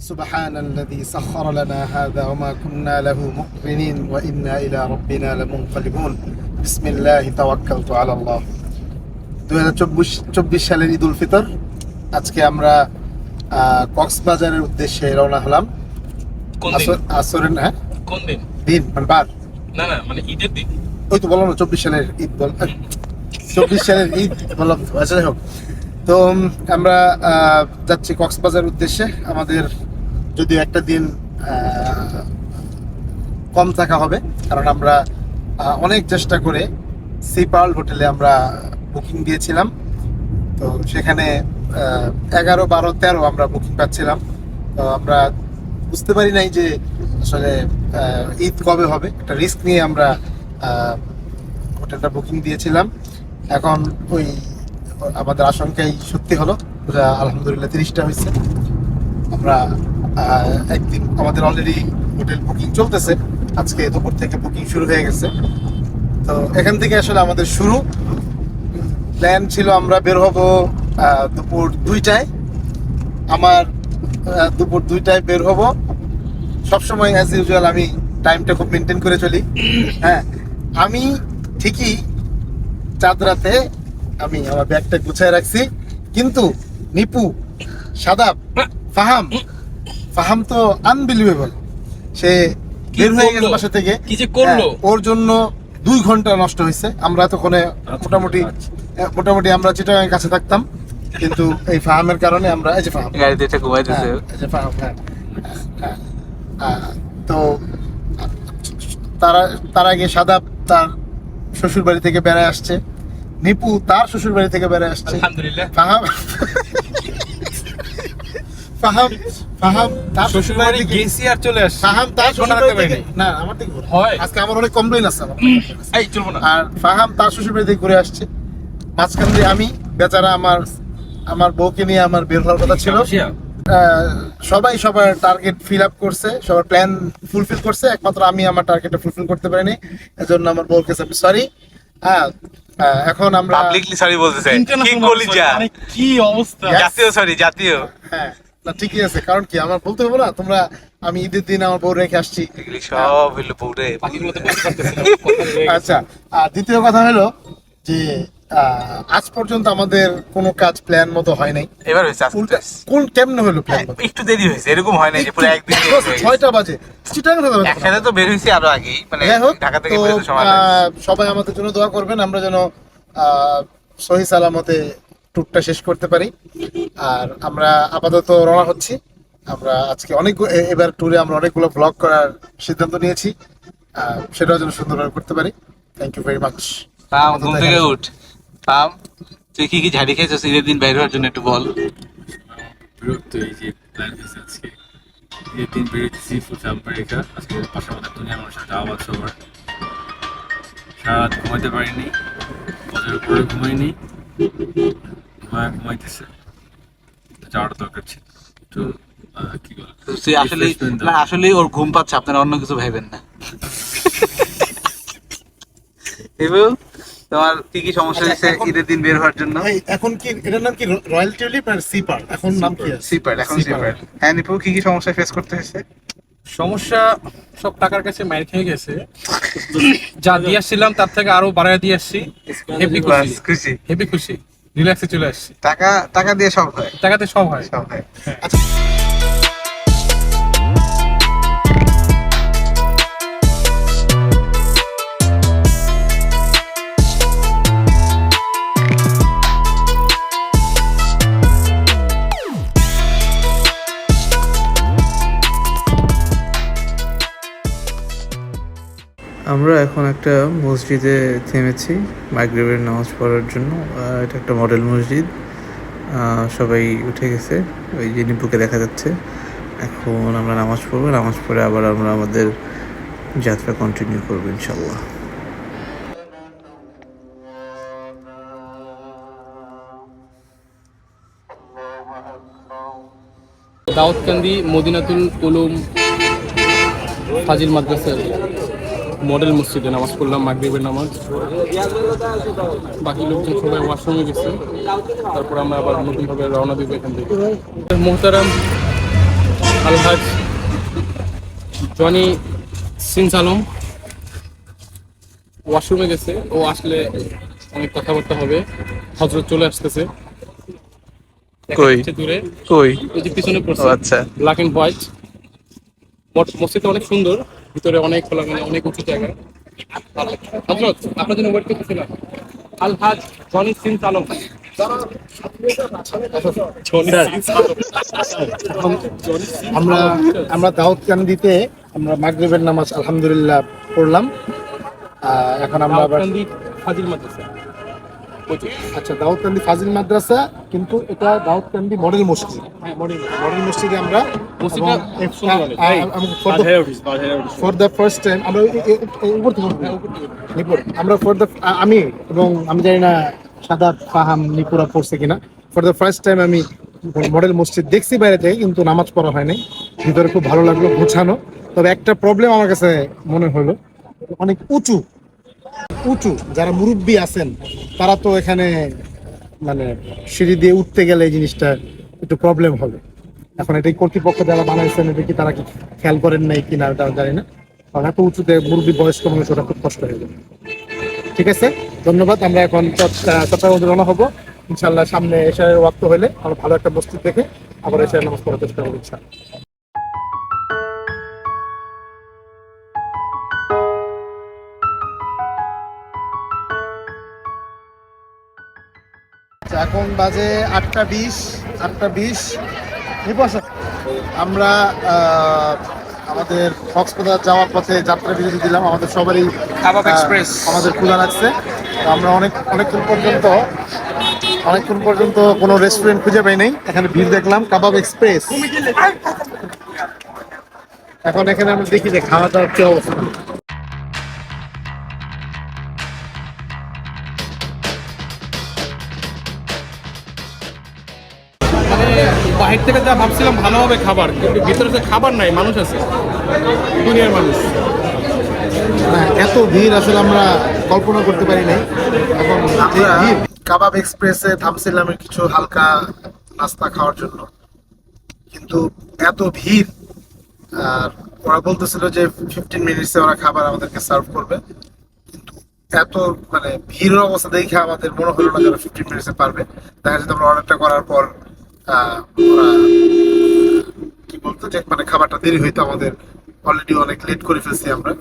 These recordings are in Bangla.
سبحان الذي سخر لنا هذا وما كنا له مقرنين وإنا إلى ربنا لمنقلبون بسم الله توكلت على الله দুই হাজার চব্বিশ চব্বিশ সালের ঈদ উল ফিতর আজকে আমরা আহ, কক্সবাজারের উদ্দেশ্যে রওনা হলাম কোন দিন আসর- আসরের হ্যাঁ কোন দিন দিন মানে বার না না মানে ঈদের দিন ওই তো বললাম না চব্বিশ সালের ঈদ বল চব্বিশ সালের ঈদ বললাম তো আচ্ছা যাই হোক তো উম, আমরা আহ, যাচ্ছি কক্সবাজার উদ্দেশ্যে আমাদের যদি একটা দিন কম থাকা হবে, কারণ আমরা অনেক চেষ্টা করে সি পার্ল হোটেলে আমরা বুকিং দিয়েছিলাম। তো সেখানে এগারো, বারো, তেরো আমরা বুকিং পাচ্ছিলাম। তো আমরা বুঝতে পারি নাই যে আসলে ঈদ কবে হবে। একটা রিস্ক নিয়ে আমরা হোটেলটা বুকিং দিয়েছিলাম। এখন ওই আমাদের আশঙ্কাই সত্যি হলো। আলহামদুলিল্লাহ, তিরিশটা হয়েছে। আমরা একদিন আমাদের অলরেডি হোটেল বুকিং চলতেছে। আজকে দুপুর থেকে বুকিং শুরু হয়ে গেছে। তো এখান থেকে আসলে আমাদের শুরু। প্ল্যান ছিল আমরা বের হব দুপুর দুইটায়। আমার দুপুর দুইটায় বের হব। সবসময় অ্যাজ ইউজুয়াল আমি টাইমটা খুব মেনটেন করে চলি। হ্যাঁ আমি ঠিকই চাঁদ রাতে আমি আমার ব্যাগটা গুছায় রাখছি। কিন্তু নিপু, সাদাব, ফাহাম ফাহাম তো আনবিলিভেবল সে বের হয়ে গেছে বাসা থেকে। কি যে করল? হ্যাঁ, ওর জন্য দুই ঘণ্টা নষ্ট হয়েছে। আমরা এতক্ষণে মোটামুটি মোটামুটি আমরা চিটাগাং কাছে থাকতাম। কিন্তু এই ফাহামের কারণে আমরা এই যে ফাহাম। গাড়িতে এটা ঘুমাইতেছে। হ্যাঁ, এই যে ফাহাম হ্যাঁ তো তার তার আগে সাদাব তার শ্বশুর বাড়ি থেকে বেড়ায় আসছে। নিপু তার শ্বশুর বাড়ি থেকে বেড়ায় আসছে। আলহামদুলিল্লাহ। ফাহাম ফাহাম ফাহাম তার শ্বশুর বাড়ি গেছি আর চলে আসছি। ফাহাম তার এই শ্বশুর বাড়ি থেকে না আমার থেকে বলো। হয়। আজকে আমার অনেক কমপ্লেন আছে আমার এই চলবো না। আর ফাহাম তার শ্বশুর বাড়ি থেকে ঘুরে আসছে। মাঝখান দিয়ে আমি বেচারা আমার আমার বউকে নিয়ে আমার বের হওয়ার কথা ছিল। সবাই সবার টার্গেট ফিল আপ করছে সবার প্ল্যান ফুলফিল করছে একমাত্র আমি আমার টার্গেটটা ফুলফিল করতে পারিনি। এজন্য আমার বউর কাছে আমি সরি হ্যাঁ এখন আমরা পাবলিকলি সরি বলতেছে কিং কলিজা। মানে কি অবস্থা? জাতীয় সরি জাতীয়। হ্যাঁ। না ঠিকই আছে কারণ কি আমার বলতে হবে না তোমরা আমি ঈদের দিন আমার বউ রেখে আসছি সব বউরে। আচ্ছা আর দ্বিতীয় কথা হলো যে আজ পর্যন্ত আমাদের কোনো কাজ প্ল্যান মতো হয় নাই এবার হয়েছে। কোন কেমনে হলো প্ল্যান একটু দেরি হয়েছে এরকম হয় নাই যে পুরো একদিন। ছয়টা বাজে চিটাং একসাথে তো বের হয়েছি আরও আগেই মানে ঢাকা থেকে বেরোতে সময় আহ, সবাই আমাদের জন্য দোয়া করবেন আমরা যেন আহ, সহি সালামতে ট্যুরটা শেষ করতে পারি। আর আমরা আপাতত রওনা হচ্ছি। আমরা আজকে অনেক এবার ট্যুরে আমরা অনেকগুলো ব্লগ করার সিদ্ধান্ত নিয়েছি। সেটাও যেন সুন্দরভাবে করতে পারি। থ্যাংক ইউ ভেরি মাচ পাম ঘুম থেকে উঠ। পাম তুই কি কি ঝাড়ি খেয়েছিস? ঈদের দিন বাইরে হওয়ার জন্য একটু বল। বিরক্ত এই যে প্ল্যান হয়েছে আজকে। এই দিন বেরিয়েছি ফুল আমেরিকা। আজকে পাশে আমাদের দুনিয়ার মানুষের সবার সারা রাত ঘুমাইতে পারিনি। বছর পরে ঘুমাইনি। ঘুমায় ঘুমাইতেছে। যাওয়ার দরকার ছিল। একটু আহ, কি বলে? আসলে না আসলে ওর ঘুম পাচ্ছে আপনারা অন্য কিছু ভাইবেন না। এবার তোমার কি কি সমস্যা আচ্ছা, হয়েছে ঈদের দিন বের হওয়ার জন্য? এখন কি এটার নাম কি? রয়্যাল টিউলিপ আর সিপার এখন নাম কি আছে? সিপার এখন। সিপার হ্যাঁ নিপু কি কি সমস্যা ফেস করতে হয়েছে? সমস্যা সব টাকার কাছে মাইর খেয়ে গেছে। যা দিয়ে আসছিলাম তার থেকে আরও বাড়ায় দিয়ে আসছি। হেভি খুশি। খুশি। হেভি খুশি। রিল্যাক্সে চলে আসছি। টাকা টাকা দিয়ে সব হয়। টাকাতে সব হয়। সব হয়। আমরা এখন একটা মসজিদে থেমেছি, মাগরিবের নামাজ পড়ার জন্য। এটা একটা মডেল মসজিদ। সবাই উঠে গেছে, ওই যে নিপুকে দেখা যাচ্ছে। এখন আমরা নামাজ পড়ব, নামাজ পড়ে আবার আমরা আমাদের যাত্রা কন্টিনিউ করব ইনশাল্লাহ দাউদকান্দি মদিনাতুল উলুম ফাজিল মাদ্রাসার মডেল মসজিদে নামাজ পড়লাম মাগরিবের নামাজ। বাকি লোকজন সবাই ওয়াশরুমে গেছে। তারপর আমরা আবার নতুনভাবে রওনা দিব এখান থেকে। মোহতারাম আলহাজ জনি সিনস আলম ওয়াশরুমে গেছে। ও আসলে অনেক কথাবার্তা হবে। হজরত চলে আসতেছে। কই? দূরে। কই? ওই যে পিছনে পড়ছে। আচ্ছা। ব্ল্যাক এন্ড হোয়াইট মসজিদটা অনেক সুন্দর। ভিতরে অনেক খোলা মানে অনেক উঁচু জায়গা। হজরত আপনার জন্য ওয়েট করতেছিলাম আলহাজ জনি আলম আমরা আমরা দাউদ কান্দিতে আমরা মাগরিবের নামাজ আলহামদুলিল্লাহ পড়লাম। আহ, এখন আমরা আবার হাজির মাদ্রাসা। আচ্ছা দাউদকান্দি ফাজিল মাদ্রাসা কিন্তু এটা দাউদকান্দি মডেল মসজিদ। হ্যাঁ মডেল মসজিদে। আমরা। ফর দ্য ফার্স্ট টাইম আমরা উপর থেকে আমরা ফর দ্য আমি এবং আমি জানি না সাদা ফাহাম নিপুরা পড়ছে কিনা। ফর দ্য ফার্স্ট টাইম আমি মডেল মসজিদ দেখছি বাইরে থেকে কিন্তু নামাজ পড়া হয়নি ভিতরে খুব ভালো লাগল গোছানো। তবে একটা প্রবলেম আমার কাছে মনে হলো অনেক উঁচু। উঁচু, যারা মুরব্বী আছেন, তারা তো এখানে মানে সিঁড়ি দিয়ে উঠতে গেলে এই জিনিসটা একটু প্রবলেম হবে। এখন এটাই কর্তৃপক্ষ যারা বানাইছেন এটা কি তারা কি খেয়াল করেন নাই কিনা, এটা জানি না। কারণ এত উঁচুতে মুরব্বী বয়স্ক মানুষ, ওটা খুব কষ্ট হয়ে যাবে ঠিক আছে? ধন্যবাদ, আমরা এখন চট্টগ্রাম রওনা হব। ইনশাল্লাহ সামনে এশারের ওয়াক্ত হলে আমরা ভালো একটা বস্তু দেখে আবার নামাজ পড়ার চেষ্টা করব ইনশাল্লাহ এখন বাজে আটটা বিশ আটটা বিশ। আমরা আমাদের কক্সবাজার যাওয়ার পথে যাত্রা বিরতি দিলাম। আমাদের সবারই কাবাব এক্সপ্রেস। আমাদের ক্ষুধা লাগছে। তো আমরা অনেক অনেকক্ষণ পর্যন্ত অনেকক্ষণ পর্যন্ত কোনো রেস্টুরেন্ট খুঁজে পাই নাই। এখানে ভিড় দেখলাম কাবাব এক্সপ্রেস। এখন এখানে আমরা দেখি যে খাওয়া দাওয়ার কি অবস্থা। বাহির থেকে যা ভাবছিলাম ভালো হবে খাবার কিন্তু ভিতরে যে খাবার নাই মানুষ আছে। দুনিয়ার মানুষ। হ্যাঁ, এত ভিড় আসলে আমরা কল্পনা করতে পারি নাই। এখন কাবাব এক্সপ্রেসে থামছিলাম কিছু হালকা নাস্তা খাওয়ার জন্য। কিন্তু এত ভিড় আর ওরা বলতেছিল যে ফিফটিন মিনিটসে ওরা খাবার আমাদেরকে সার্ভ করবে। কিন্তু এত মানে ভিড়ের অবস্থা দেখে আমাদের মনে হলো না যে ফিফটিন মিনিটসে পারবে। দেখা যাচ্ছে আমরা অর্ডারটা করার পর ওরা কি বলতো যে মানে খাবারটা দেরি হইতো আমাদের অলরেডি অনেক লেট করে ফেলছি আমরা।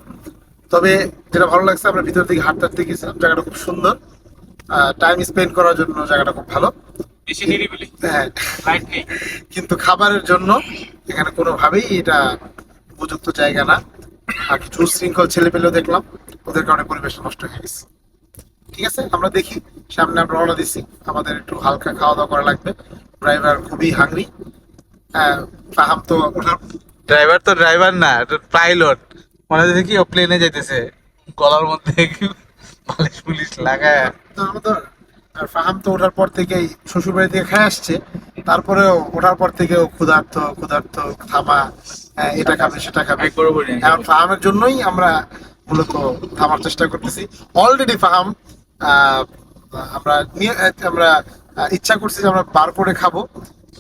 তবে যেটা ভালো লাগছে আমরা ভিতর থেকে হাঁটতে হাঁটতে গেছিলাম। জায়গাটা খুব সুন্দর। টাইম স্পেন্ড করার জন্য জায়গাটা খুব ভালো। বেশি নিরিবিলি হ্যাঁ। লাইট নেই? কিন্তু খাবারের জন্য এখানে কোনোভাবেই এটা উপযুক্ত জায়গা না। আর কিছু উশৃঙ্খল ছেলে পেলেও দেখলাম ওদের কারণে পরিবেশ নষ্ট হয়ে গেছে। ঠিক আছে আমরা দেখি। সামনে আমরা রওনা দিচ্ছি। আমাদের একটু হালকা খাওয়া দাওয়া করা লাগবে। ড্রাইভার খুবই হাংরি হ্যাঁ ফাহাম তো ড্রাইভার তো ড্রাইভার না পাইলট মনে হচ্ছে কি ও প্লেনে যাইতেছে। গলার মধ্যে কি পুলিশ লাগায়। তো আমাদের আর ফাহাম তো ওঠার পর থেকেই শ্বশুর বাড়ি থেকে খেয়ে আসছে। তারপরেও ওঠার পর থেকেও ক্ষুধার্ত ক্ষুধার্ত থামা এটা খাবে সেটা খাবে। এখন ফাহামের জন্যই আমরা মূলত থামার চেষ্টা করতেছি। অলরেডি ফাহাম আমরা নিয়ে আমরা ইচ্ছা করছি যে আমরা বারকোডে খাব।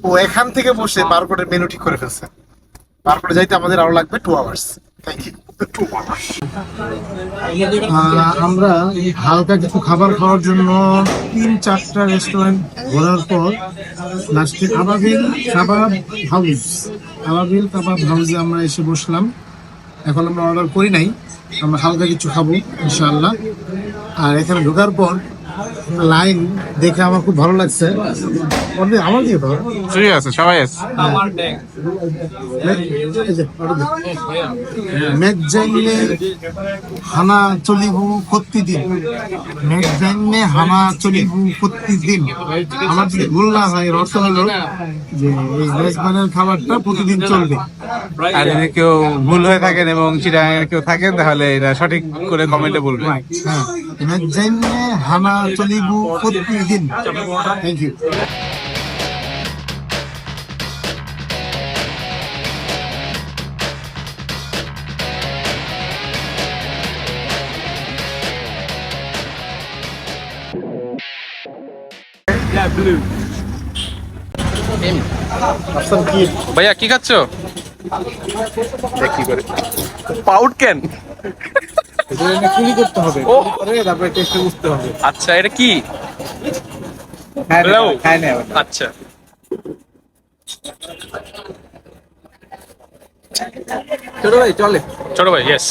ও এখান থেকে বসে বারকোডের মেনু ঠিক করে ফেলছে। বারকোডে যাইতে আমাদের আরও লাগবে টু আওয়ার্স থ্যাংক ইউ আমরা হালকা কিছু খাবার খাওয়ার জন্য তিন চারটা রেস্টুরেন্ট ঘোরার পর লাস্টে আবাবিল কাবাব হাউস আবাবিল কাবাব হাউসে আমরা এসে বসলাম। এখন আমরা অর্ডার করি নাই। আমরা হালকা কিছু খাব ইনশাআল্লাহ। আর এখানে ঢোকার পর লাইন দেখে আমার খুব ভালো লাগছে। আমার দিয়ে দাও ঠিক আছে সবাই আছে। মেঘ জাইলে হানা চলিবু প্রতিদিন মেঘ জাইলে হানা চলিবু প্রতিদিন আমার যদি ভুল না হয় এর অর্থ হলো যে এই মেজবানের খাবারটা প্রতিদিন চলবে। আর যদি কেউ ভুল হয়ে থাকেন এবং চিটাগাঙের কেউ থাকেন তাহলে এটা সঠিক করে কমেন্টে বলবেন। হ্যাঁ। মেঘ জাইলে হানা চলিবু প্রতিদিন থ্যাংক ইউ ভাইয়া কি খাচ্ছ? দেখ করে। পাউড ক্যান করতে হবে। তারপরে টেস্টে বুঝতে হবে। আচ্ছা এটা কি? খায় না Hello? আচ্ছা। ছোট ভাই চলে। ছোট ভাই ইয়েস